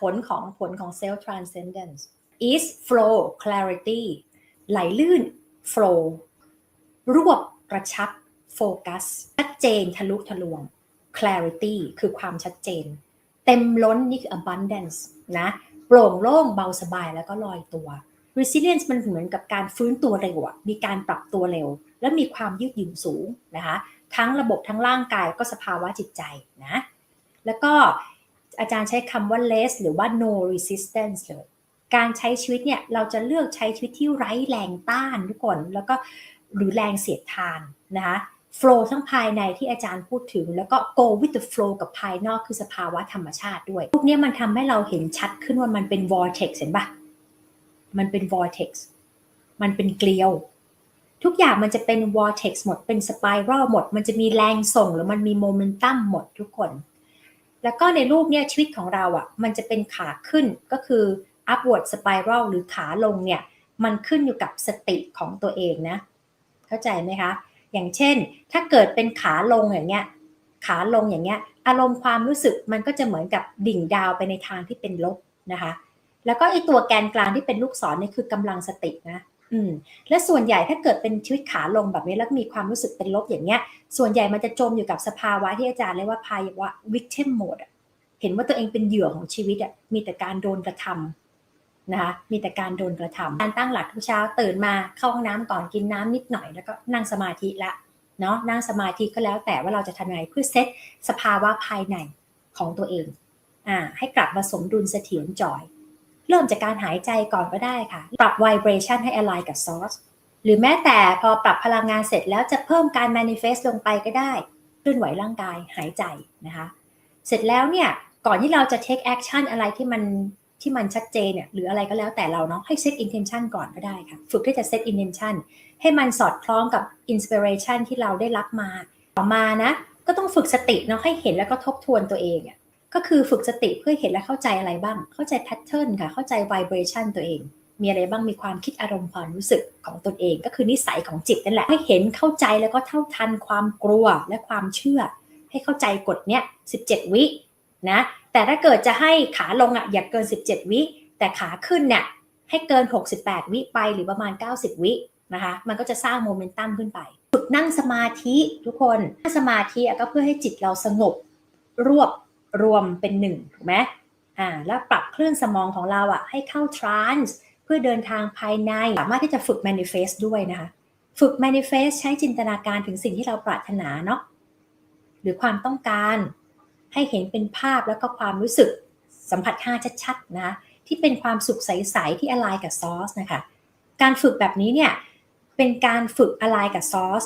ผลของผลของ self transcendence is flow clarity ไหลลื่น flow รวบกระชับ focus ชัดเจนทะลุทะลวง clarity คือความชัดเจน เต็มล้นนี่คือ abundance นะโปร่งโล่งเบาสบายแล้วก็ลอยตัว resilience มันเหมือนกับการฟื้นตัวเร็วมีการปรับตัวเร็ว และมีความยืดหยุ่นสูงนะคะ ทั้งระบบทั้งร่างกายก็สภาวะจิตใจนะ แล้วก็ อาจารย์ใช้คำว่า less หรือว่า no resistance เลยการใช้ชีวิตเนี่ยเราจะเลือกใช้ชีวิตที่ไร้แรงต้านทุกคนแล้วก็หรือแรงเสียดทานนะคะ flow ทั้งภายในที่อาจารย์พูดถึง แล้วก็ go with the flow กับภายนอกคือสภาวะธรรมชาติด้วย พวกเนี้ยมันทำให้เราเห็นชัดขึ้นว่ามันเป็น vortex เห็นปะมันเป็น vortex มันเป็นเกลียว ทุกอย่างมันจะเป็น vortex หมดเป็น spiral หมด มันจะมีแรงส่งหรือมันมี momentum หมดทุกคน แล้วก็ในรูปเนี่ยชีวิตของเราอะ่ะมันจะเป็นขาขึ้นก็คือ upward spiral หรือขาลงเนี่ยมันขึ้นอยู่กับสติของตัวเองนะ เข้าใจไหมคะ อย่างเช่น ถ้าเกิดเป็นขาลงอย่างเงี้ยขาลงอย่างเงี้ยอารมณ์ความรู้สึกมันก็จะเหมือนกับดิ่งดาวไปในทางที่เป็นลบนะคะ แล้วก็ไอตัวแกนกลางที่เป็นลูกศรเนี่ยคือกำลังสตินะ อืมและส่วนใหญ่ถ้าเกิดเป็นชีวิตขาลงแบบนี้แล้วมีความรู้สึกเป็นลบอย่างเงี้ย ส่วนใหญ่มันจะจมอยู่กับสภาวะที่อาจารย์เรียกว่าภาวะ victim mode เห็นว่าตัวเองเป็นเหยื่อของชีวิตอะมีแต่การโดนกระทำนะคะมีแต่การโดนกระทำการตั้งหลักทุกเช้าตื่นมาเข้าห้องน้ำก่อนกินน้ำนิดหน่อยแล้วก็นั่งสมาธิละเนาะนั่งสมาธิก็แล้วแต่ว่าเราจะทำยังไงเพื่อเซตสภาวะภายในของตัวเองอ่าให้กลับมาสมดุลเสถียรจอย เริ่มจากการหายใจก่อนก็ได้ค่ะ ปรับ vibration ให้ align กับ source หรือแม้แต่พอปรับพลังงานเสร็จแล้วจะเพิ่มการ manifest ลงไปก็ได้เคลื่อนไหวร่างกายหายใจนะคะ เสร็จแล้วเนี่ย ก่อนที่เราจะ take action อะไรที่มันที่มันชัดเจนเนี่ยหรืออะไรก็แล้วแต่เราเนาะให้ set intention ก่อนก็ได้ค่ะ ฝึกที่จะ set intention ให้มันสอดคล้องกับ inspiration ที่เราได้รับมา ต่อมานะ ก็ต้องฝึกสติเนาะให้เห็นแล้วก็ทบทวนตัวเองอะ ก็คือฝึกสติเพื่อเห็นและเข้าใจอะไรบ้าง เข้าใจ pattern ค่ะ เข้าใจ vibration ตัวเอง มีอะไรบ้าง มีความคิดอารมณ์ความรู้สึกของตนเอง ก็คือนิสัยของจิตนั่นแหละ ให้เห็นเข้าใจแล้วก็เท่าทันความกลัวและความเชื่อ ให้เข้าใจกฎเนี้ย 17 วินะ แต่ถ้าเกิดจะให้ขาลงอะอย่าเกิน 17 วิ แต่ขาขึ้นเนี่ยให้เกิน 68 วิไปหรือประมาณ 90 วินะคะ มันก็จะสร้างโมเมนตัมขึ้นไป ฝึกนั่งสมาธิทุกคนนั่งสมาธิอะก็เพื่อให้จิตเราสงบรวบ รวมเป็นหนึ่งถูกไหมอ่าแล้วปรับคลื่นสมองของเราอะให้เข้าทรานส์เพื่อเดินทางภายในสามารถที่จะฝึก manifest ด้วยนะคะ ฝึก manifest ใช้จินตนาการถึงสิ่งที่เราปรารถนาเนาะหรือความต้องการให้เห็นเป็นภาพแล้วก็ความรู้สึกสัมผัสห้าชัดๆนะที่เป็นความสุขใสๆที่ align กับซอสนะคะ การฝึกแบบนี้เนี่ยเป็นการฝึก align กับซอส